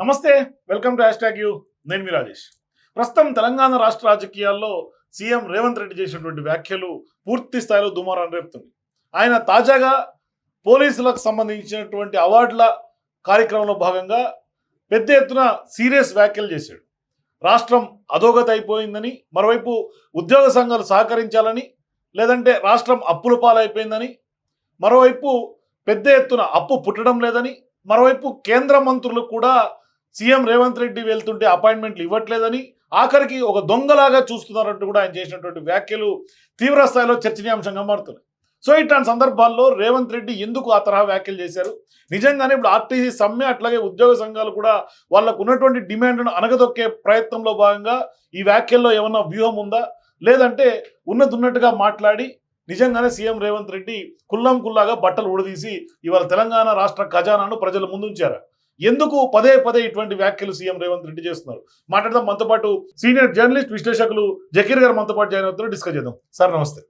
నమస్తే welcome to hashtag U. నేను మీ రాజేష్. ప్రస్తుతం తెలంగాణ రాష్ట్ర రాజకీయాల్లో సీఎం రేవంత్ రెడ్డి చేసినటువంటి వ్యాఖ్యలు పూర్తి స్థాయిలో దుమారాన్ని రేపుతుంది ఆయన తాజాగా పోలీసులకు సంబంధించినటువంటి అవార్డుల కార్యక్రమంలో భాగంగా పెద్ద ఎత్తున సీరియస్ వ్యాఖ్యలు చేశాడు. రాష్ట్రం అధోగతి అయిపోయిందని మరోవైపు ఉద్యోగ సంఘాలు సహకరించాలని లేదంటే రాష్ట్రం అప్పుల పాలైపోయిందని మరోవైపు పెద్ద ఎత్తున అప్పు పుట్టడం లేదని మరోవైపు కేంద్ర మంత్రులు కూడా సీఎం రేవంత్ రెడ్డి వెళ్తుంటే అపాయింట్మెంట్లు ఇవ్వట్లేదని ఆఖరికి ఒక దొంగలాగా చూస్తున్నారంటూ కూడా ఆయన చేసినటువంటి వ్యాఖ్యలు తీవ్ర స్థాయిలో చర్చనీయాంశంగా మారుతున్నాయి. సో ఇట్లాంటి సందర్భాల్లో రేవంత్ రెడ్డి ఎందుకు ఆ తరహా వ్యాఖ్యలు చేశారు? నిజంగానే ఇప్పుడు ఆర్టీసీ సమ్మె అట్లాగే ఉద్యోగ సంఘాలు కూడా వాళ్ళకు ఉన్నటువంటి డిమాండ్ను అనగదొక్కే ప్రయత్నంలో భాగంగా ఈ వ్యాఖ్యల్లో ఏమన్నా వ్యూహం ఉందా? లేదంటే ఉన్నది ఉన్నట్టుగా మాట్లాడి నిజంగానే సీఎం రేవంత్ రెడ్డి కుల్లం కుల్లాగా బట్టలు ఉడదీసి ఇవాళ తెలంగాణ రాష్ట్ర ఖజానాను ప్రజల ముందుంచారు? ఎందుకు పదే పదే ఇటువంటి వ్యాఖ్యలు సీఎం రేవంత్ రెడ్డి చేస్తున్నారు? మాట్లాడదాం. మనతో పాటు సీనియర్ జర్నలిస్ట్ విశ్లేషకులు జకీర్ గారు మనతో పాటు జాయిన్ అవుతున్నారు. డిస్కస్ చేద్దాం. సార్ నమస్తే.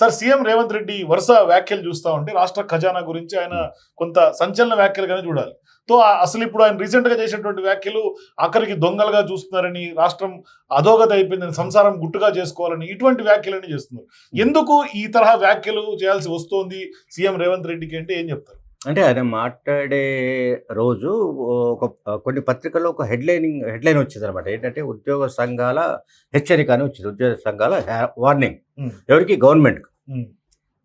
సార్ సీఎం రేవంత్ రెడ్డి వరుస వ్యాఖ్యలు చూస్తా ఉంటే రాష్ట్ర ఖజానా గురించి ఆయన కొంత సంచలన వ్యాఖ్యలుగానే చూడాలి. తో అసలు ఇప్పుడు ఆయన రీసెంట్గా చేసినటువంటి వ్యాఖ్యలు ఆఖరికి దొంగలుగా చూస్తున్నారని రాష్ట్రం అధోగతి అయిపోయిందని సంసారం గుట్టుగా చేసుకోవాలని ఇటువంటి వ్యాఖ్యలన్నీ చేస్తున్నారు. ఎందుకు ఈ తరహా వ్యాఖ్యలు చేయాల్సి వస్తోంది సీఎం రేవంత్ రెడ్డికి అంటే ఏం చెప్తారు? అంటే ఆయన మాట్లాడే రోజు ఒక కొన్ని పత్రికల్లో ఒక హెడ్లైనింగ్ హెడ్లైన్ వచ్చింది అనమాట ఏంటంటే ఉద్యోగ సంఘాల హెచ్చరిక అని వచ్చింది. ఉద్యోగ సంఘాల వార్నింగ్. ఎవరికి? గవర్నమెంట్.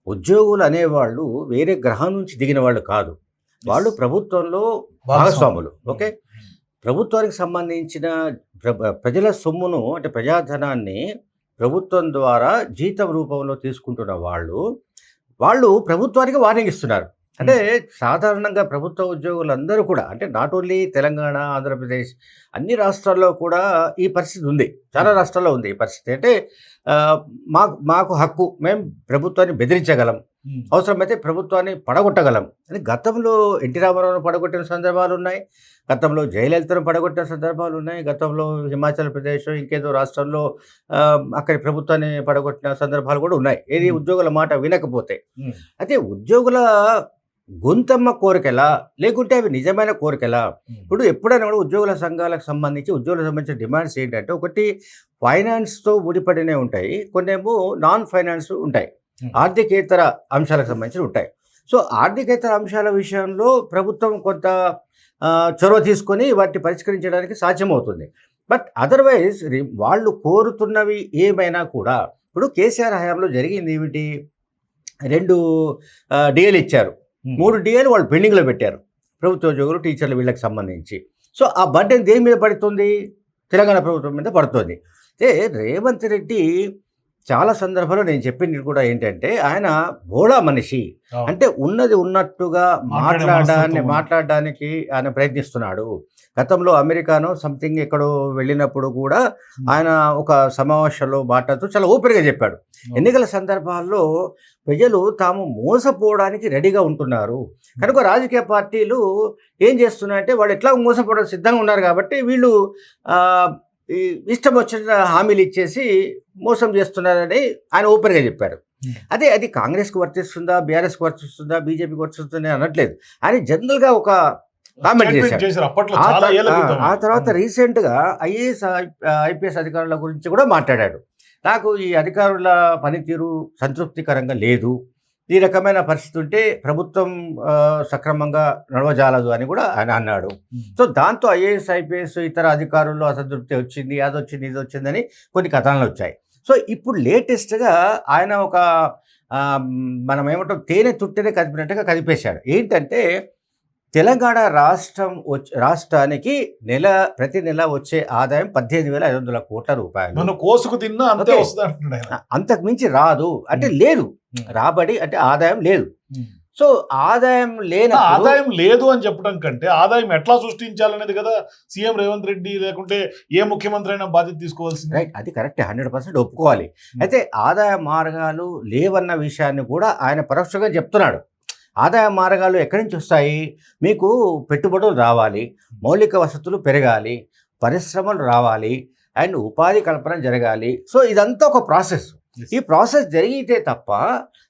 ఉద్యోగులు అనేవాళ్ళు వేరే గ్రహం నుంచి దిగిన వాళ్ళు కాదు. వాళ్ళు ప్రభుత్వంలో భాగస్వాములు. ఓకే? ప్రభుత్వానికి సంబంధించిన ప్ర- ప్రజల సొమ్మును అంటే ప్రజాధనాన్ని ప్రభుత్వం ద్వారా జీతం రూపంలో తీసుకుంటున్న వాళ్ళు వాళ్ళు ప్రభుత్వానికి వార్నింగ్ ఇస్తున్నారు. అంటే సాధారణంగా ప్రభుత్వ ఉద్యోగులందరూ కూడా అంటే నాట్ ఓన్లీ తెలంగాణ ఆంధ్రప్రదేశ్ అన్ని రాష్ట్రాల్లో కూడా ఈ పరిస్థితి ఉంది. చాలా రాష్ట్రాల్లో ఉంది ఈ పరిస్థితి. అంటే మాకు మాకు హక్కు మేము ప్రభుత్వాన్ని బెదిరించగలం. అవసరమైతే ప్రభుత్వాన్ని పడగొట్టగలం. అని గతంలో ఎన్టీ రామారావును పడగొట్టిన సందర్భాలు ఉన్నాయి. గతంలో జయలలితను పడగొట్టిన సందర్భాలు ఉన్నాయి. గతంలో హిమాచల్ ప్రదేశ్ ఇంకేదో రాష్ట్రంలో అక్కడి ప్రభుత్వాన్ని పడగొట్టిన సందర్భాలు కూడా ఉన్నాయి. ఏది. ఉద్యోగుల మాట వినకపోతే. అయితే ఉద్యోగుల గొంతమ్మ కోరికలా? లేకుంటే అవి నిజమైన కోరికలా. ఇప్పుడు ఎప్పుడైనా కూడా ఉద్యోగుల సంఘాలకు సంబంధించి ఉద్యోగులకు సంబంధించిన డిమాండ్స్ ఏంటంటే ఒకటి ఫైనాన్స్తో ముడిపడినే ఉంటాయి. కొన్నేమో నాన్ ఫైనాన్స్ ఉంటాయి. ఆర్థికేతర అంశాలకు సంబంధించి ఉంటాయి. సో ఆర్థికేతర అంశాల విషయంలో ప్రభుత్వం కొంత చొరవ తీసుకొని వాటిని పరిష్కరించడానికి సాధ్యమవుతుంది. బట్ అదర్వైజ్ వాళ్ళు కోరుతున్నవి ఏమైనా కూడా ఇప్పుడు కేసీఆర్ హయాంలో జరిగింది ఏమిటి? రెండు డిఏలు ఇచ్చారు. Hmm. మూడు డిఏలు వాళ్ళు పెండింగ్లో పెట్టారు. ప్రభుత్వ ఉద్యోగులు టీచర్లు వీళ్ళకి సంబంధించి. సో ఆ బడ్డెన్ దేని మీద పడుతుంది? తెలంగాణ ప్రభుత్వం మీద పడుతుంది. అయితే రేవంత్ రెడ్డి చాలా సందర్భాల్లో నేను చెప్పింది కూడా ఏంటంటే ఆయన బోళా మనిషి. అంటే ఉన్నది ఉన్నట్టుగా మాట్లాడే మాట్లాడడాన్ని. మాట్లాడడానికి ఆయన ప్రయత్నిస్తున్నాడు. గతంలో అమెరికానో సంథింగ్ ఎక్కడో వెళ్ళినప్పుడు కూడా ఆయన ఒక సమావేశంలో మాట్లాడుతూ చాలా ఓపెన్గా చెప్పాడు. ఎన్నికల సందర్భాల్లో ప్రజలు తాము మోసపోవడానికి రెడీగా ఉంటున్నారు. కనుక రాజకీయ పార్టీలు ఏం చేస్తున్నాయంటే వాళ్ళు ఎట్లా మోసపోవడం సిద్ధంగా ఉన్నారు కాబట్టి వీళ్ళు ఇష్టం వచ్చిన హామీలు ఇచ్చేసి మోసం చేస్తున్నారని ఆయన ఓపెన్గా చెప్పారు. Hmm. అదే అది కాంగ్రెస్కి వర్తిస్తుందా బీఆర్ఎస్కి వర్తిస్తుందా బీజేపీకి వర్తిస్తుందా అని అనట్లేదు. ఆయన జనరల్గా ఒక కామెంట్ చేశారు. ఆ తర్వాత రీసెంట్గా ఐఏఎస్ ఐపీఎస్ అధికారుల గురించి కూడా మాట్లాడాడు. నాకు ఈ అధికారుల పనితీరు సంతృప్తికరంగా లేదు. ఈ రకమైన పరిస్థితి ఉంటే ప్రభుత్వం సక్రమంగా నడవజాలదు అని కూడా ఆయన అన్నాడు. సో దాంతో ఐఏఎస్ ఐపీఎస్ ఇతర అధికారుల్లో అసంతృప్తి వచ్చింది అది వచ్చింది ఇది వచ్చిందని కొన్ని కథనాలు వచ్చాయి. సో ఇప్పుడు లేటెస్ట్గా ఆయన ఒక మనం ఏమంటాం తేనె తుట్టెనే కదిపినట్టుగా కదిపేశాడు. ఏంటంటే తెలంగాణ రాష్ట్రం వచ్చి రాష్ట్రానికి నెల ప్రతి నెల వచ్చే ఆదాయం పద్దెనిమిది వేల ఐదు వందల కోట్ల రూపాయలు. నన్ను కోసుకు తిన్నా అంతే. అంతకు మించి రాదు. అంటే లేదు. రాబడి అంటే ఆదాయం లేదు. సో ఆదాయం లేనప్పుడు ఆదాయం లేదు అని చెప్పడం కంటే ఆదాయం ఎట్లా సృష్టించాలనేది కదా సీఎం రేవంత్ రెడ్డి లేకుంటే ఏ ముఖ్యమంత్రి అయినా బాధ్యత తీసుకోవాల్సింది. రైట్. అది కరెక్ట్. హండ్రెడ్ పర్సెంట్ ఒప్పుకోవాలి. అయితే ఆదాయ మార్గాలు లేవన్న విషయాన్ని కూడా ఆయన పరోక్షంగా చెప్తున్నాడు. ఆదాయ మార్గాలు ఎక్కడి నుంచి వస్తాయి? మీకు పెట్టుబడులు రావాలి మౌలిక వసతులు పెరగాలి పరిశ్రమలు రావాలి అండ్ ఉపాధి కల్పన జరగాలి. సో ఇదంతా ఒక ప్రాసెస్. ఈ ప్రాసెస్ జరిగితే తప్ప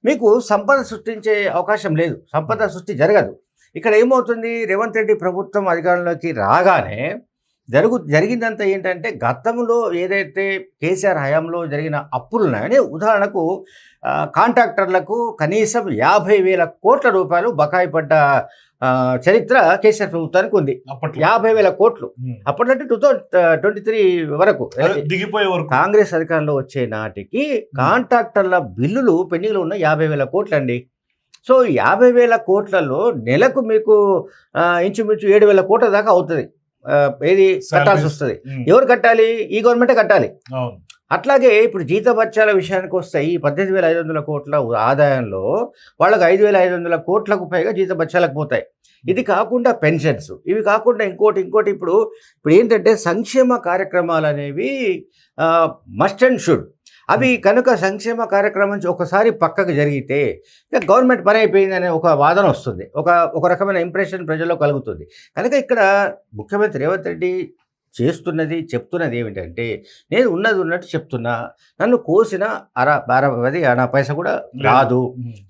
మీకు సంపద సృష్టించే అవకాశం లేదు. సంపద సృష్టి జరగదు. ఇక్కడ ఏమవుతుంది? రేవంత్ రెడ్డి ప్రభుత్వం అధికారంలోకి రాగానే జరుగు జరిగిందంతా ఏంటంటే గతంలో ఏదైతే కేసీఆర్ హయాంలో జరిగిన అప్పులు ఉన్నాయని ఉదాహరణకు కాంట్రాక్టర్లకు కనీసం యాభై వేల కోట్ల రూపాయలు బకాయి పడ్డ చరిత్ర కేసీఆర్ ప్రభుత్వానికి ఉంది. యాభై వేల కోట్లు. అప్పట్లో టూ థౌజండ్ ట్వంటీ త్రీ వరకు. దిగిపోయే వరకు. కాంగ్రెస్ అధికారంలో వచ్చే నాటికి కాంట్రాక్టర్ల బిల్లులు పెండింగ్లో ఉన్న యాభై వేల కోట్లు అండి సో యాభై వేల కోట్లలో నెలకు మీకు ఇంచుమించు ఏడు వేల కోట్ల దాకా అవుతుంది. ఏది కట్టాల్సి వస్తుంది. ఎవరు కట్టాలి? ఈ గవర్నమెంటే కట్టాలి. అట్లాగే ఇప్పుడు జీతభత్యాల విషయానికి వస్తే ఈ పద్దెనిమిది వేల ఐదు వందల కోట్ల ఆదాయంలో వాళ్ళకి ఐదు వేల ఐదు వందల కోట్లకు పైగా జీతభత్యాలకు పోతాయి. ఇది కాకుండా పెన్షన్స్. ఇవి కాకుండా ఇంకోటి ఇంకోటి ఇప్పుడు ఇప్పుడు ఏంటంటే సంక్షేమ కార్యక్రమాలు అనేవి మస్ట్ అండ్ షుడ్ అవి కనుక సంక్షేమ కార్యక్రమం నుంచి ఒకసారి పక్కకు జరిగితే ఇక గవర్నమెంట్ పని అయిపోయిందనే ఒక వాదన వస్తుంది. ఒక ఒక రకమైన ఇంప్రెషన్ ప్రజల్లో కలుగుతుంది. కనుక ఇక్కడ ముఖ్యమంత్రి రేవంత్ రెడ్డి చేస్తున్నది చెప్తున్నది ఏమిటంటే నేను ఉన్నది ఉన్నట్టు చెప్తున్నా నన్ను కోసిన అర బార అది అనా పైస కూడా రాదు.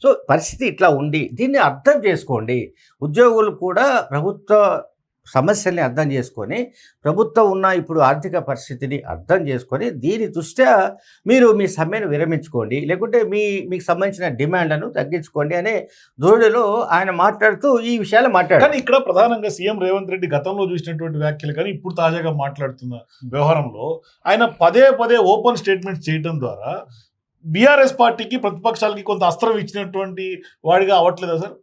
సో పరిస్థితి ఇట్లా ఉంది దీన్ని అర్థం చేసుకోండి. ఉద్యోగులు కూడా ప్రభుత్వ సమస్యల్ని అర్థం చేసుకొని ప్రభుత్వం ఉన్న ఇప్పుడు ఆర్థిక పరిస్థితిని అర్థం చేసుకొని దీని దృష్ట్యా మీరు మీ సమ్మెను విరమించుకోండి లేకుంటే మీ మీకు సంబంధించిన డిమాండ్లను తగ్గించుకోండి అనే ధోరణిలో ఆయన మాట్లాడుతూ ఈ విషయాలు మాట్లాడారు. కానీ ఇక్కడ ప్రధానంగా సీఎం రేవంత్ రెడ్డి గతంలో చూసినటువంటి వ్యాఖ్యలు కానీ ఇప్పుడు తాజాగా మాట్లాడుతున్న వ్యవహారంలో ఆయన పదే పదే ఓపెన్ స్టేట్మెంట్ చేయడం ద్వారా బీఆర్ఎస్ పార్టీకి ప్రతిపక్షాలకి కొంత అస్త్రం ఇచ్చినటువంటి వాడిగా అవ్వట్లేదా సార్?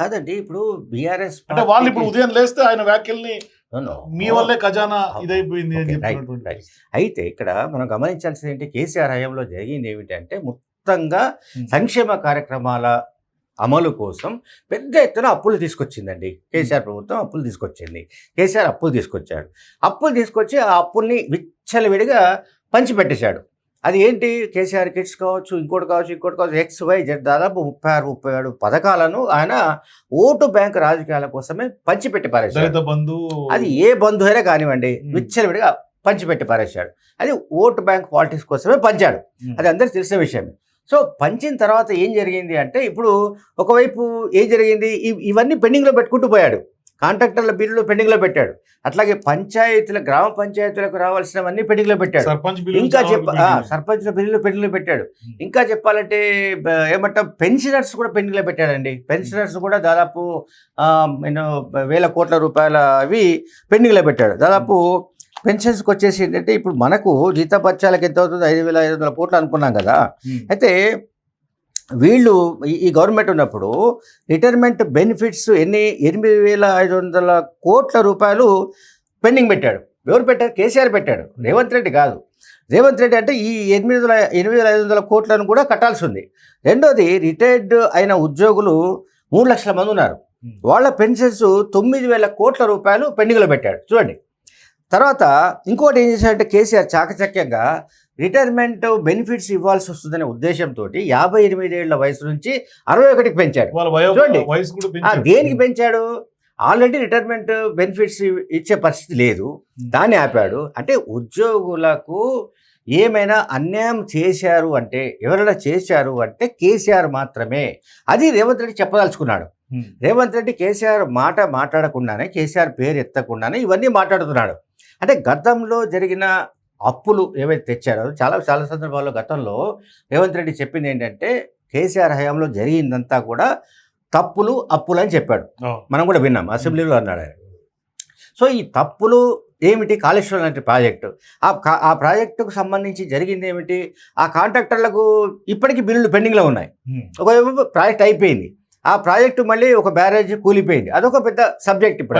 కాదండి ఇప్పుడు బీఆర్ఎస్ అంటే వాళ్ళు ఇప్పుడు ఉదయం లేస్తే ఆయన వ్యాఖ్యల్ని మీ వల్లే ఖజానా ఇదైపోయింది అని. అయితే ఇక్కడ మనం గమనించాల్సింది ఏంటి కేసీఆర్ హయాంలో జరిగింది ఏమిటంటే మొత్తంగా Hmm. సంక్షేమ కార్యక్రమాల అమలు కోసం పెద్ద ఎత్తున అప్పులు తీసుకొచ్చిందండి. కేసీఆర్ ప్రభుత్వం అప్పులు తీసుకొచ్చింది. కేసీఆర్ అప్పులు తీసుకొచ్చాడు. అప్పులు తీసుకొచ్చి ఆ అప్పుల్ని విచ్చలవిడిగా పంచిపెట్టేశాడు. అది ఏంటి? కేసీఆర్ కిట్స్ కావచ్చు ఇంకోటి కావచ్చు ఇంకోటి కావచ్చు ఎక్స్ వై జెడ్ దాదాపు ముప్పై ఆరు ముప్పై ఏడు పథకాలను ఆయన ఓటు బ్యాంక్ రాజకీయాల కోసమే పంచిపెట్టి పారేశాడు. బంధు అది ఏ బంధు అయినా కానివ్వండి. విచ్చలవిడిగా పంచిపెట్టి పారేశాడు. అది ఓటు బ్యాంక్ పాలిటిక్స్ కోసమే పంచాడు. అది అందరికి తెలిసిన విషయమే. సో పంచిన తర్వాత ఏం జరిగింది అంటే ఇప్పుడు ఒకవైపు ఏం జరిగింది? ఇవ్- ఇవన్నీ పెండింగ్లో పెట్టుకుంటూ పోయాడు. కాంట్రాక్టర్ల బిల్లులు పెండింగ్లో పెట్టాడు. అట్లాగే పంచాయతీల గ్రామ పంచాయతీలకు రావాల్సినవన్నీ పెండింగ్లో పెట్టాడు. ఇంకా చెప్ప. సర్పంచ్ల బిల్లులు పెండింగ్లో పెట్టాడు. ఇంకా చెప్పాలంటే ఏమంటాం పెన్షనర్స్ కూడా పెండింగ్లో పెట్టాడండి. పెన్షనర్స్ కూడా దాదాపు నేను వేల కోట్ల రూపాయల అవి పెండింగ్లో పెట్టాడు. దాదాపు పెన్షన్స్కి వచ్చేసి ఏంటంటే ఇప్పుడు మనకు జీతపత్యాలకు ఎంత అవుతుంది? ఐదు వేల ఐదు వందల కోట్లు అనుకున్నాం కదా. అయితే వీళ్ళు ఈ- గవర్నమెంట్ ఉన్నప్పుడు రిటైర్మెంట్ బెనిఫిట్స్ ఎన్ని ఎనిమిది వేల ఐదు వందల కోట్ల రూపాయలు పెండింగ్ పెట్టాడు. ఎవరు పెట్టారు? కేసీఆర్ పెట్టాడు. రేవంత్ రెడ్డి కాదు. రేవంత్ రెడ్డి అంటే ఈ ఎనిమిది వందల ఎనిమిది వేల ఐదు వందల కోట్లను కూడా కట్టాల్సి ఉంది. రెండోది రిటైర్డ్ అయిన ఉద్యోగులు మూడు లక్షల మంది ఉన్నారు. వాళ్ళ పెన్షన్స్ తొమ్మిది వేల కోట్ల రూపాయలు పెండింగ్లో పెట్టాడు. చూడండి. తర్వాత ఇంకోటి ఏం చేశాడంటే కేసీఆర్ చాకచక్యంగా రిటైర్మెంట్ బెనిఫిట్స్ ఇవ్వాల్సి వస్తుందనే ఉద్దేశంతో యాభై ఎనిమిది ఏళ్ళ వయసు నుంచి అరవై ఒకటికి పెంచాడు. చూడండి. దేనికి పెంచాడు? ఆల్రెడీ రిటైర్మెంట్ బెనిఫిట్స్ ఇచ్చే పరిస్థితి లేదు. దాన్ని ఆపాడు. అంటే ఉద్యోగులకు ఏమైనా అన్యాయం చేశారు అంటే ఎవరైనా చేశారు అంటే కేసీఆర్ మాత్రమే. అది రేవంత్ రెడ్డి చెప్పదలుచుకున్నాడు. రేవంత్ రెడ్డి కేసీఆర్ మాట మాట్లాడకుండానే కేసీఆర్ పేరు ఎత్తకుండానే ఇవన్నీ మాట్లాడుతున్నాడు. అంటే గతంలో జరిగిన అప్పులు ఏవైతే తెచ్చారో చాలా చాలా సందర్భాల్లో గతంలో రేవంత్ రెడ్డి చెప్పింది ఏంటంటే కేసీఆర్ హయాంలో జరిగిందంతా కూడా తప్పులు అప్పులు అని చెప్పాడు. మనం కూడా విన్నాం అసెంబ్లీలో అన్నాడు ఆయన. సో ఈ తప్పులు ఏమిటి? కాళేశ్వరం లాంటి ప్రాజెక్టు. ఆ ఆ ప్రాజెక్టుకు సంబంధించి జరిగింది ఏమిటి? ఆ కాంట్రాక్టర్లకు ఇప్పటికీ బిల్లులు పెండింగ్లో ఉన్నాయి. ఒకవైపు ప్రాజెక్ట్ అయిపోయింది. ఆ ప్రాజెక్టు మళ్ళీ ఒక బ్యారేజ్ కూలిపోయింది. అదొక పెద్ద సబ్జెక్ట్ ఇప్పుడు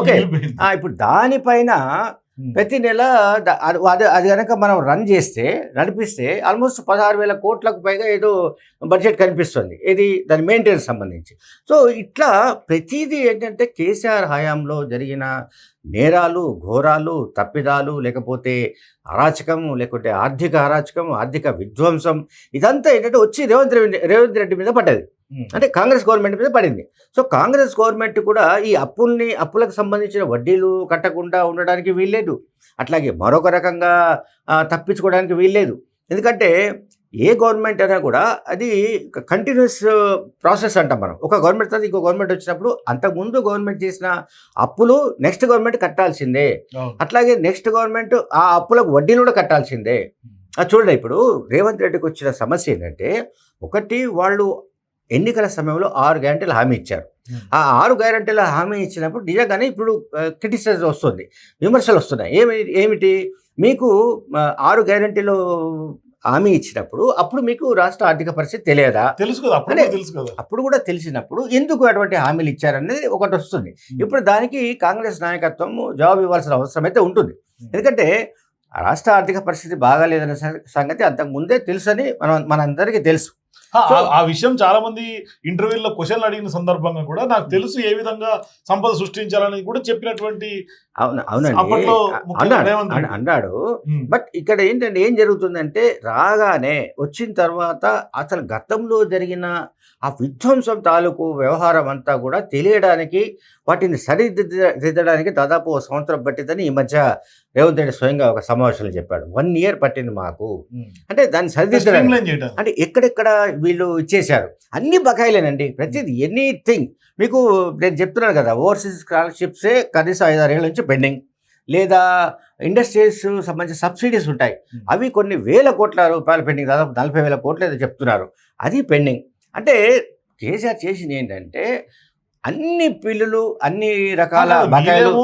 ఓకే. ఇప్పుడు దానిపైన. Hmm. ప్రతి నెల అది- అది అది కనుక మనం రన్ చేస్తే నడిపిస్తే ఆల్మోస్ట్ పదహారు వేల కోట్లకు పైగా ఏదో బడ్జెట్ కనిపిస్తుంది. ఇది దాని మెయింటెనెన్స్ సంబంధించి. సో ఇట్లా ప్రతిదీ ఏంటంటే కేసీఆర్ హయాంలో జరిగిన నేరాలు ఘోరాలు తప్పిదాలు లేకపోతే అరాచకం లేకుంటే ఆర్థిక అరాచకం ఆర్థిక విధ్వంసం ఇదంతా ఏంటంటే వచ్చి రేవంత్ రెడ్డి రేవంత్ రెడ్డి మీద పడ్డది. అంటే కాంగ్రెస్ గవర్నమెంట్ మీద పడింది. సో కాంగ్రెస్ గవర్నమెంట్ కూడా ఈ అప్పుల్ని అప్పులకు సంబంధించిన వడ్డీలు కట్టకుండా ఉండడానికి వీల్లేదు. అట్లాగే మరొక రకంగా తప్పించుకోవడానికి వీల్లేదు. ఎందుకంటే ఏ గవర్నమెంట్ అయినా కూడా అది కంటిన్యూస్ ప్రాసెస్ అంటాం మనం. ఒక గవర్నమెంట్ తర్వాత ఇంకో గవర్నమెంట్ వచ్చినప్పుడు అంతకుముందు గవర్నమెంట్ చేసిన అప్పులు నెక్స్ట్ గవర్నమెంట్ కట్టాల్సిందే. అట్లాగే నెక్స్ట్ గవర్నమెంట్ ఆ అప్పులకు వడ్డీలు కూడా కట్టాల్సిందే. అది చూడండి ఇప్పుడు రేవంత్ రెడ్డికి వచ్చిన సమస్య ఏంటంటే ఒకటి వాళ్ళు ఎన్నికల సమయంలో ఆరు గ్యారంటీలు హామీ ఇచ్చారు. Hmm. ఆ ఆరు గ్యారంటీల హామీ ఇచ్చినప్పుడు నిజంగానే ఇప్పుడు క్రిటిసైజ్ వస్తుంది విమర్శలు వస్తున్నాయి. ఏమి ఏమిటి? మీకు ఆరు గ్యారంటీలు హామీ ఇచ్చినప్పుడు అప్పుడు మీకు రాష్ట్ర ఆర్థిక పరిస్థితి తెలియదా? తెలుసు అప్పుడు కూడా తెలిసినప్పుడు ఎందుకు అటువంటి హామీలు ఇచ్చారనేది ఒకటి వస్తుంది. ఇప్పుడు దానికి కాంగ్రెస్ నాయకత్వం జవాబు ఇవ్వాల్సిన అవసరం అయితే ఉంటుంది. ఎందుకంటే ఆ రాష్ట్ర ఆర్థిక పరిస్థితి బాగాలేదనే సంగతి అంతకు ముందే తెలుసని మనం మనందరికీ తెలుసు. ఆ- విషయం చాలా మంది ఇంటర్వ్యూలో క్వశ్చన్లు అడిగిన సందర్భంగా కూడా నాకు తెలుసు ఏ విధంగా సంపద సృష్టించాలని కూడా చెప్పినటువంటి అవును అవునండి. అన్నాడు బట్ ఇక్కడ ఏంటంటే ఏం జరుగుతుందంటే రాగానే వచ్చిన తర్వాత అసలు గతంలో జరిగిన ఆ విధ్వంసం తాలూకు వ్యవహారం అంతా కూడా తెలియడానికి వాటిని సరిదిద్దడానికి దాదాపు ఒక సంవత్సరం పట్టిందని ఈ మధ్య రేవంత్ రెడ్డి స్వయంగా ఒక సమావేశంలో చెప్పాడు. వన్ ఇయర్ పట్టింది మాకు. ఉమ్. అంటే దాన్ని సరిదిద్దడానికి చేయడానికి. అంటే ఎక్కడెక్కడ వీళ్ళు ఇచ్చేశారు అన్ని బకాయిలేనండి. ప్రతిదీ ఎనీథింగ్. మీకు నేను చెప్తున్నాను కదా ఓవర్సీస్ స్కాలర్షిప్సే కనీసం ఐదారేళ్ళ నుంచి పెండింగ్. లేదా ఇండస్ట్రీస్ సంబంధించిన సబ్సిడీస్ ఉంటాయి. అవి కొన్ని వేల కోట్ల రూపాయలు పెండింగ్. దాదాపు నలభై వేల కోట్లు ఏదో చెప్తున్నారు. అది పెండింగ్. అంటే కేసీఆర్ చేసింది ఏంటంటే అన్ని పిల్లులు అన్ని రకాల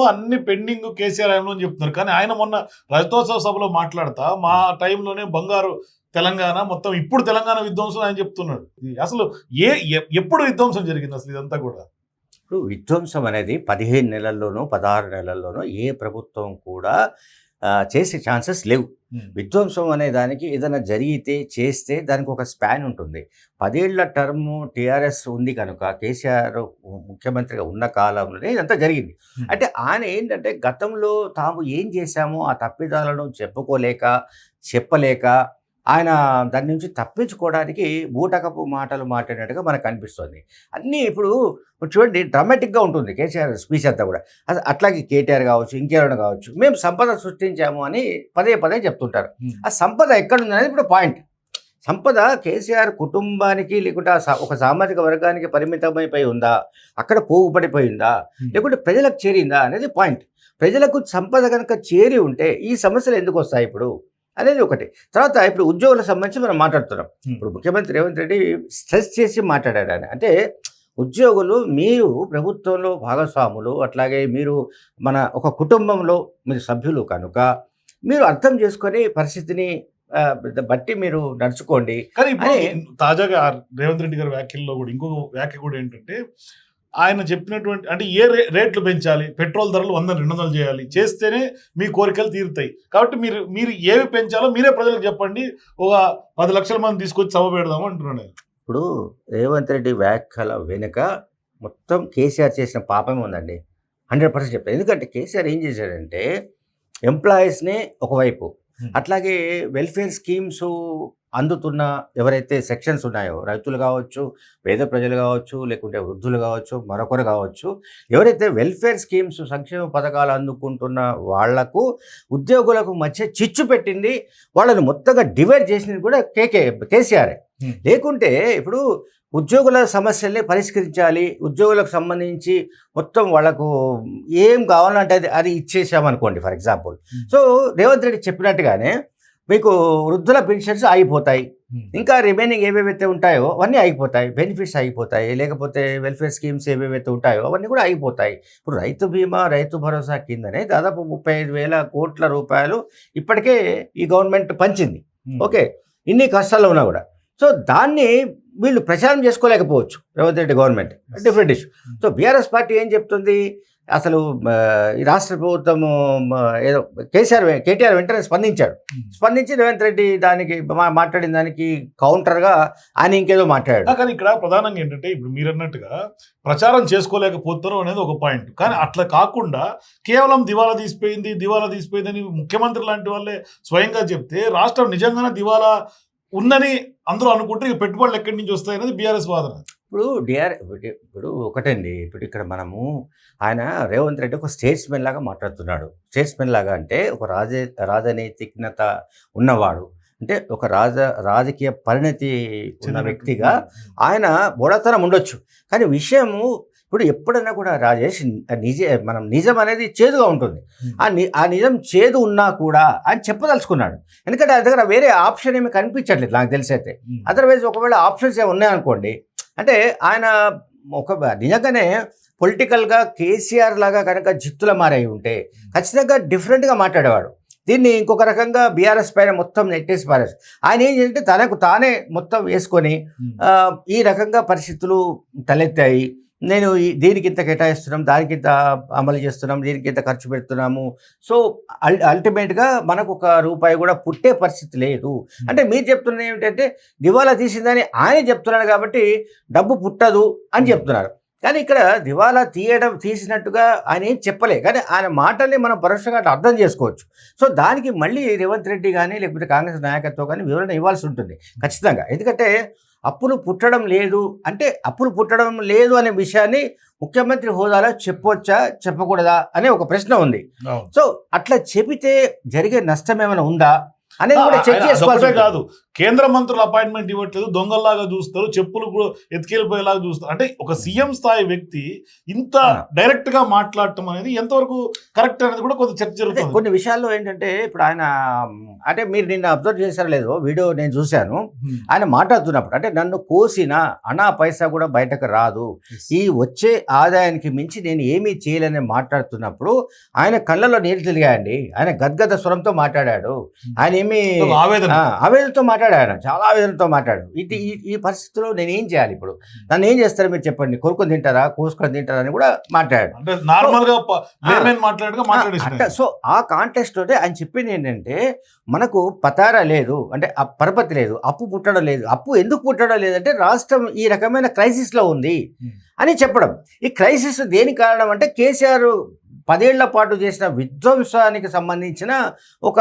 అన్ని పెండింగ్ కేసీఆర్ ఆయనలో అని చెప్తున్నారు. కానీ ఆయన మొన్న రజతోత్సవ సభలో మాట్లాడతా మా టైంలోనే బంగారు తెలంగాణ మొత్తం ఇప్పుడు తెలంగాణ విధ్వంసం ఆయన చెప్తున్నాడు. అసలు ఏ ఎప్పుడు విధ్వంసం జరిగింది అసలు ఇదంతా కూడా? ఇప్పుడు విధ్వంసం అనేది పదిహేను నెలల్లోనూ పదహారు నెలల్లోనూ ఏ ప్రభుత్వం కూడా చేసే ఛాన్సెస్ లేవు. విధ్వంసం అనే దానికి ఏదైనా జరిగితే చేస్తే దానికి ఒక స్పాన్ ఉంటుంది. పదేళ్ళ టర్మ్ టీఆర్ఎస్ ఉంది కనుక కేసీఆర్ ముఖ్యమంత్రిగా ఉన్న కాలంలోనే ఇదంతా జరిగింది. అంటే ఆయన ఏంటంటే గతంలో తాము ఏం చేశామో ఆ తప్పిదాలను చెప్పుకోలేక చెప్పలేక ఆయన దాని నుంచి తప్పించుకోవడానికి బూటకపు మాటలు మాట్లాడినట్టుగా మనకు అనిపిస్తుంది. అన్నీ ఇప్పుడు చూడండి డ్రామాటిక్గా ఉంటుంది కేసీఆర్ స్పీచ్ అంతా కూడా. అది అట్లాగే కేటీఆర్ కావచ్చు ఇంకెవరైనా కావచ్చు మేము సంపద సృష్టించాము అని పదే పదే చెప్తుంటారు. ఆ సంపద ఎక్కడుంది అనేది ఇప్పుడు పాయింట్. సంపద కేసీఆర్ కుటుంబానికి లేకుంటే ఒక సామాజిక వర్గానికి పరిమితమైపోయి ఉందా? అక్కడ పోగుపడిపోయి ఉందా లేకుంటే ప్రజలకు చేరిందా అనేది పాయింట్. ప్రజలకు సంపద కనుక చేరి ఉంటే ఈ సమస్యలు ఎందుకు వస్తాయి ఇప్పుడు? అనేది ఒకటి తర్వాత ఇప్పుడు ఉద్యోగులకు సంబంధించి మనం మాట్లాడుతున్నాం. ఇప్పుడు ముఖ్యమంత్రి రేవంత్ రెడ్డి స్ట్రెస్ చేసి మాట్లాడాడు ఆయన అంటే ఉద్యోగులు మీరు ప్రభుత్వంలో భాగస్వాములు అట్లాగే మీరు మన ఒక కుటుంబంలో మీరు సభ్యులు కనుక మీరు అర్థం చేసుకొని పరిస్థితిని బట్టి మీరు నడుచుకోండి కానీ. తాజాగా రేవంత్ రెడ్డి గారి వ్యాఖ్యల్లో కూడా ఇంకొక వ్యాఖ్య కూడా ఏంటంటే ఆయన చెప్పినటువంటి అంటే ఏ రే- రేట్లు పెంచాలి? పెట్రోల్ ధరలు వంద రెండు వందలు చేయాలి. చేస్తేనే మీ కోరికలు తీరుతాయి. కాబట్టి మీరు మీరు ఏవి పెంచాలో మీరే ప్రజలకు చెప్పండి. ఒక పది లక్షల మంది తీసుకొచ్చి సభ పెడదాము అంటున్నాడు ఆయన. ఇప్పుడు రేవంత్ రెడ్డి వ్యాఖ్యల వెనుక మొత్తం కేసీఆర్ చేసిన పాపమే ఉందండి. హండ్రెడ్ పర్సెంట్ చెప్తాను. ఎందుకంటే కేసీఆర్ ఏం చేశాడంటే ఎంప్లాయీస్ని ఒకవైపు. అట్లాగే వెల్ఫేర్ స్కీమ్స్ అందుతున్న ఎవరైతే సెక్షన్స్ ఉన్నాయో రైతులు కావచ్చు పేద ప్రజలు కావచ్చు లేకుంటే వృద్ధులు కావచ్చు మరొకరు కావచ్చు ఎవరైతే వెల్ఫేర్ స్కీమ్స్ సంక్షేమ పథకాలు అందుకుంటున్న వాళ్ళకు ఉద్యోగులకు మధ్య చిచ్చు పెట్టింది వాళ్ళని మొత్తంగా డివైడ్ చేసింది కూడా కేకే కేసీఆర్. లేకుంటే ఇప్పుడు ఉద్యోగుల సమస్యల్ని పరిష్కరించాలి ఉద్యోగులకు సంబంధించి మొత్తం వాళ్ళకు ఏం కావాలంటే అది అది ఇచ్చేసామనుకోండి for example. So Revanth Reddy చెప్పినట్టుగానే మీకు వృద్ధుల పెన్షన్స్ ఆగిపోతాయి. ఇంకా రిమైనింగ్ ఏవేవైతే ఉంటాయో అవన్నీ ఆగిపోతాయి. బెనిఫిట్స్ ఆగిపోతాయి. లేకపోతే వెల్ఫేర్ స్కీమ్స్ ఏవేవైతే ఉంటాయో అవన్నీ కూడా ఆగిపోతాయి. ఇప్పుడు రైతు బీమా రైతు భరోసా కిందనే దాదాపు ముప్పై ఐదు వేల కోట్ల రూపాయలు ఇప్పటికే ఈ గవర్నమెంట్ పంచింది. ఓకే. ఇన్ని కష్టాల్లో ఉన్నా కూడా. సో దాన్ని వీళ్ళు ప్రచారం చేసుకోలేకపోవచ్చు. Revanth Reddy government. Different issue so BRS party ఏం చెప్తుంది? అసలు ఈ రాష్ట్ర ప్రభుత్వం ఆ, ఏదో కేసీఆర్ కేటీఆర్ వెంటనే స్పందించాడు. స్పందించి రేవంత్ రెడ్డి దానికి మా- మాట్లాడిన దానికి కౌంటర్గా ఆయన ఇంకేదో మాట్లాడాడు. కానీ ఇక్కడ ప్రధానంగా ఏంటంటే ఇప్పుడు మీరు అన్నట్టుగా ప్రచారం చేసుకోలేకపోతారు అనేది ఒక పాయింట్. కానీ అట్లా కాకుండా కేవలం దివాలా తీసిపోయింది దివాలా తీసిపోయింది అని ముఖ్యమంత్రి లాంటి వాళ్ళే స్వయంగా చెప్తే రాష్ట్రం నిజంగానే దివాలా ఉందని అందరూ అనుకుంటే ఇక పెట్టుబడులు ఎక్కడి నుంచి వస్తాయి అనేది బీఆర్ఎస్ వాదన. ఇప్పుడు డిఆర్ ఇప్పుడు ఒకటండి. ఇప్పుడు ఇక్కడ మనము ఆయన రేవంత్ రెడ్డి ఒక స్టేట్స్మెన్ లాగా మాట్లాడుతున్నాడు. స్టేట్స్మెన్ లాగా అంటే ఒక రాజ రాజనైతిజ్ఞత ఉన్నవాడు. అంటే ఒక రాజ రాజకీయ పరిణతి ఉన్న వ్యక్తిగా ఆయన బోడతనం ఉండొచ్చు. కానీ విషయము ఇప్పుడు ఎప్పుడైనా కూడా రాజేష్ నిజ మనం నిజం అనేది చేదుగా ఉంటుంది. ఆ ని ఆ నిజం చేదు ఉన్నా కూడా ఆయన చెప్పదలుచుకున్నాడు. ఎందుకంటే ఆయన దగ్గర వేరే ఆప్షన్ ఏమి కనిపించట్లేదు. నాకు తెలిసి అయితే. అదర్వైజ్ ఒకవేళ ఆప్షన్స్ ఏమి ఉన్నాయనుకోండి అంటే ఆయన ఒక నిజంగానే పొలిటికల్గా కేసీఆర్ లాగా కనుక జిత్తుల మారై ఉంటే ఖచ్చితంగా డిఫరెంట్గా మాట్లాడేవాడు. దీన్ని ఇంకొక రకంగా బీఆర్ఎస్ పైన మొత్తం నెట్టేసి పారేసి ఆయన ఏం చేస్తే తనకు తానే మొత్తం వేసుకొని ఈ రకంగా పరిస్థితులు తలెత్తాయి. నేను ఈ- దీనికి ఇంత కేటాయిస్తున్నాం దానికి ఇంత అమలు చేస్తున్నాం దీనికి ఇంత ఖర్చు పెడుతున్నాము. సో అల్ అల్టిమేట్గా మనకు ఒక రూపాయి కూడా పుట్టే పరిస్థితి లేదు. అంటే మీరు చెప్తున్నది ఏమిటంటే దివాలా తీసిందని ఆయన చెప్తున్నాడు కాబట్టి డబ్బు పుట్టదు అని చెప్తున్నారు. కానీ ఇక్కడ దివాలా తీయడం తీసినట్టుగా ఆయన ఏం చెప్పలే. కానీ ఆయన మాటల్ని మనం పరోక్షంగా అర్థం చేసుకోవచ్చు. సో దానికి మళ్ళీ రేవంత్ రెడ్డి కానీ లేకపోతే కాంగ్రెస్ నాయకత్వం కానీ వివరణ ఇవ్వాల్సి ఉంటుంది. ఖచ్చితంగా. ఎందుకంటే అప్పులు పుట్టడం లేదు అంటే అప్పులు పుట్టడం లేదు అనే విషయాన్ని ముఖ్యమంత్రి హోదాలో చెప్పొచ్చా చెప్పకూడదా అనే ఒక ప్రశ్న ఉంది. సో అట్లా చెబితే జరిగే నష్టం ఏమైనా ఉందా అనేది కూడా చెక్ ఉంటుంది. కాదు కేంద్ర మంత్రులు అపాయింట్మెంట్ ఇవ్వట్లేదు దొంగల్లాగా చూస్తారు చెప్పులు కూడా ఎత్తుకెళ్ళిపోయేలాగా చూస్తారు. అంటే ఒక సీఎం స్థాయి వ్యక్తి ఇంత ఆ. డైరెక్ట్గా మాట్లాడటం అనేది ఎంతవరకు కరెక్ట్ అనేది కూడా కొంత చర్చ జరుగుతుంది. కొన్ని విషయాల్లో ఏంటంటే ఇప్పుడు ఆయన అంటే మీరు నిన్న అబ్జర్వ్ చేశారో లేదో వీడియో నేను చూశాను. Hmm. ఆయన మాట్లాడుతున్నప్పుడు అంటే నన్ను కోసిన అనా పైసా కూడా బయటకు రాదు. ఈ వచ్చే ఆదాయానికి మించి నేను ఏమీ చేయలేని మాట్లాడుతున్నప్పుడు ఆయన కళ్ళలో నీళ్ళు తిరిగాయండి. ఆయన గద్గద స్వరంతో మాట్లాడాడు. ఆయన ఏమి ఆవేదన. ఆవేదనతో మాట్లాడాడు ఆయన. చాలా ఆవేదనతో మాట్లాడాడు. ఇది ఈ పరిస్థితిలో నేను ఏం చేయాలి ఇప్పుడు? నన్ను ఏం చేస్తారు మీరు చెప్పండి. కొరుకొని తింటారా? కోసుకొని తింటారా అని కూడా మాట్లాడాడు. సో ఆ కాంటెస్ట్ తోటి ఆయన చెప్పింది ఏంటంటే మనకు పతారా లేదు అంటే ఆ పరపతి లేదు అప్పు పుట్టడం లేదు. అప్పు ఎందుకు పుట్టడం లేదంటే రాష్ట్రం ఈ రకమైన క్రైసిస్లో ఉంది Hmm. అని చెప్పడం. ఈ క్రైసిస్ దేని కారణం అంటే కేసీఆర్ పదేళ్ళ పాటు చేసిన విధ్వంసానికి సంబంధించిన ఒక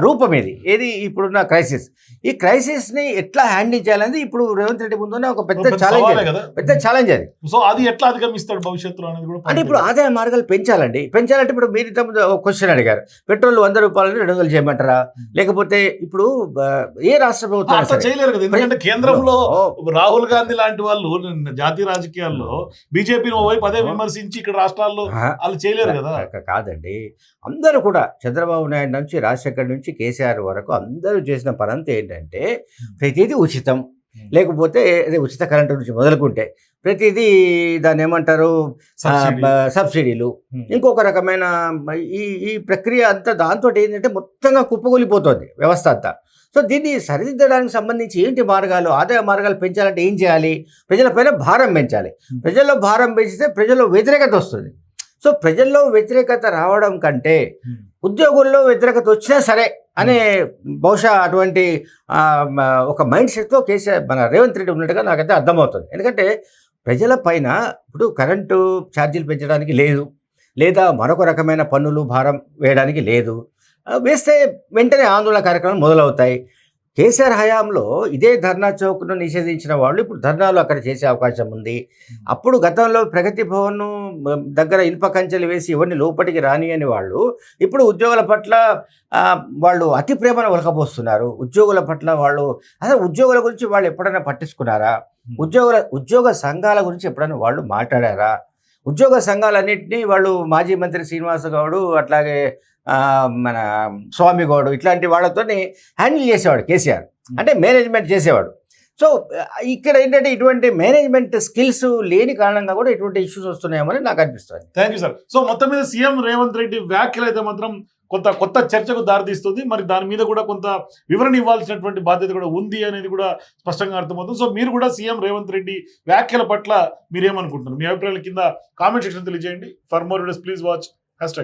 రూపం ఇది. ఏది ఇప్పుడున్న క్రైసిస్? ఈ క్రైసిస్ని ఎట్లా హ్యాండిల్ చేయాలనేది ఇప్పుడు రేవంత్ రెడ్డి ముందున్న ఒక పెద్ద ఛాలెంజ్ పెద్ద ఛాలెంజ్ అది. సో అది ఎట్లా అధిగమిస్తాడు భవిష్యత్తులో అనేది కూడా అంటే ఇప్పుడు ఆదాయ మార్గాలు పెంచాలండి. పెంచాలంటే ఇప్పుడు మీరు ఇంతకుముందు ఒక క్వశ్చన్ అడిగారు. పెట్రోల్ వంద రూపాయలని రెండు వందలు చేయమంటారా? లేకపోతే ఇప్పుడు ఏ రాష్ట్ర ప్రభుత్వం. చేయలేరు కదా. ఎందుకంటే కేంద్రంలో రాహుల్ గాంధీ లాంటి వాళ్ళు జాతీయ రాజకీయాల్లో బీజేపీని ఓవైపు అదే విమర్శించి ఇక్కడ రాష్ట్రాల్లో వాళ్ళు చేయలేరు కదా. కాదండి. అందరూ కూడా చంద్రబాబు నాయుడు నుంచి రాజశేఖర్ నుంచి కేసీఆర్ వరకు అందరూ చేసిన పనంతా ఏంటంటే ప్రతిదీ ఉచితం. లేకపోతే అదే ఉచిత కరెంటు నుంచి మొదలుకుంటే ప్రతిదీ దాన్ని ఏమంటారు? సబ్సిడీలు. ఇంకొక రకమైన ఈ ఈ ప్రక్రియ అంతా దాంతో ఏంటంటే మొత్తంగా కుప్పకూలిపోతుంది వ్యవస్థ అంతా. సో దీన్ని సరిదిద్దడానికి సంబంధించి ఏంటి మార్గాలు? ఆదాయ మార్గాలు పెంచాలంటే ఏం చేయాలి? ప్రజలపైన భారం పెంచాలి. ప్రజల్లో భారం పెంచితే ప్రజల్లో వ్యతిరేకత వస్తుంది. సో ప్రజల్లో వ్యతిరేకత రావడం కంటే Hmm. ఉద్యోగుల్లో వ్యతిరేకత వచ్చినా సరే అనే బహుశా అటువంటి ఒక మైండ్ సెట్తో కేసీఆర్ మన రేవంత్ రెడ్డి ఉన్నట్టుగా నాకైతే అర్థమవుతుంది. ఎందుకంటే ప్రజల పైన ఇప్పుడు కరెంటు ఛార్జీలు పెంచడానికి లేదు. లేదా మరొక రకమైన పన్నులు భారం వేయడానికి లేదు. వేస్తే వెంటనే ఆందోళన కార్యక్రమాలు మొదలవుతాయి. కేసీఆర్ హయాంలో ఇదే ధర్నా చౌక్ను నిషేధించిన వాళ్ళు ఇప్పుడు ధర్నాలు అక్కడ చేసే అవకాశం ఉంది. అప్పుడు గతంలో ప్రగతి భవన్ దగ్గర ఇనుప కంచెలు వేసి ఎవరిని లోపలికి రానియని వాళ్ళు ఇప్పుడు ఉద్యోగుల పట్ల వాళ్ళు అతి ప్రేమను ఒలకపోస్తున్నారు. ఉద్యోగుల పట్ల వాళ్ళు అసలు ఉద్యోగుల గురించి వాళ్ళు ఎప్పుడైనా పట్టించుకున్నారా? ఉద్యోగుల ఉద్యోగ సంఘాల గురించి ఎప్పుడైనా వాళ్ళు మాట్లాడారా? ఉద్యోగ సంఘాలన్నింటినీ వాళ్ళు మాజీ మంత్రి శ్రీనివాస గౌడు అట్లాగే మన స్వామి గౌడు ఇట్లాంటి వాళ్ళతోని హ్యాండిల్ చేసేవాడు కేసీఆర్. అంటే మేనేజ్మెంట్ చేసేవాడు. సో ఇక్కడ ఏంటంటే ఇటువంటి మేనేజ్మెంట్ స్కిల్స్ లేని కారణంగా కూడా ఇటువంటి ఇష్యూస్ వస్తున్నాయేమని నాకు అనిపిస్తుంది. థ్యాంక్ యూ సార్ సో మొత్తం మీద సీఎం రేవంత్ రెడ్డి వ్యాఖ్యలు అయితే మాత్రం కొంత కొత్త చర్చకు దారితీస్తుంది. మరి దాని మీద కూడా కొంత వివరణ ఇవ్వాల్సినటువంటి బాధ్యత కూడా ఉంది అనేది కూడా స్పష్టంగా అర్థమవుతుంది. సో మీరు కూడా సీఎం రేవంత్ రెడ్డి వ్యాఖ్యల పట్ల మీరేమనుకుంటున్నారు? మీ అభిప్రాయాల కింద కామెంట్ సెక్షన్ తెలియజేయండి. For more videos please watch hash